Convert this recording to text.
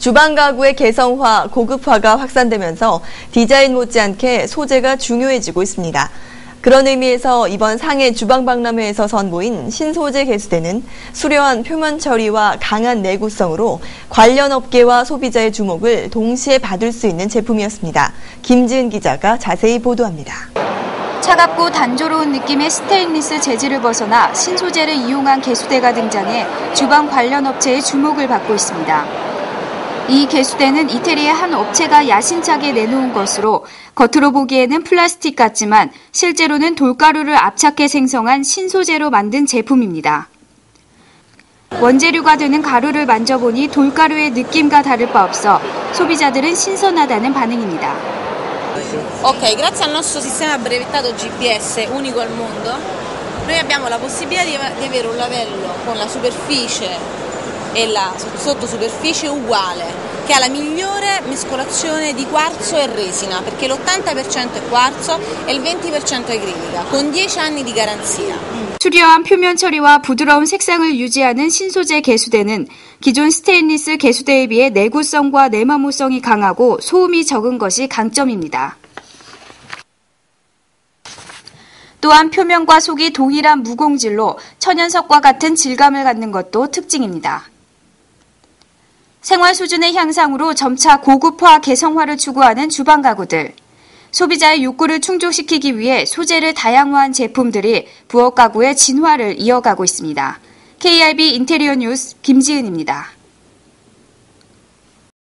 주방 가구의 개성화, 고급화가 확산되면서 디자인 못지않게 소재가 중요해지고 있습니다. 그런 의미에서 이번 상해 주방박람회에서 선보인 신소재 개수대는 수려한 표면 처리와 강한 내구성으로 관련 업계와 소비자의 주목을 동시에 받을 수 있는 제품이었습니다. 김지은 기자가 자세히 보도합니다. 차갑고 단조로운 느낌의 스테인리스 재질을 벗어나 신소재를 이용한 개수대가 등장해 주방 관련 업체의 주목을 받고 있습니다. 이 개수대는 이태리의 한 업체가 야심차게 내놓은 것으로 겉으로 보기에는 플라스틱 같지만 실제로는 돌가루를 압착해 생성한 신소재로 만든 제품입니다. 원재료가 되는 가루를 만져보니 돌가루의 느낌과 다를 바 없어 소비자들은 신선하다는 반응입니다. Ok, grazie al nostro sistema brevettato GPS unico al mondo, noi abbiamo la possibilità di avere un lavello con la superficie e la sottosuperficie uguale, che ha la migliore mescolazione di quarzo e resina, perché l'80% è quarzo e il 20% è acrilica, con 10 anni di garanzia. 수려한 표면 처리와 부드러운 색상을 유지하는 신소재 개수대는 기존 스테인리스 개수대에 비해 내구성과 내마모성이 강하고 소음이 적은 것이 강점입니다. 또한 표면과 속이 동일한 무공질로 천연석과 같은 질감을 갖는 것도 특징입니다. 생활 수준의 향상으로 점차 고급화 개성화를 추구하는 주방 가구들. 소비자의 욕구를 충족시키기 위해 소재를 다양화한 제품들이 부엌 가구의 진화를 이어가고 있습니다. KRB 인테리어 뉴스 김지은입니다.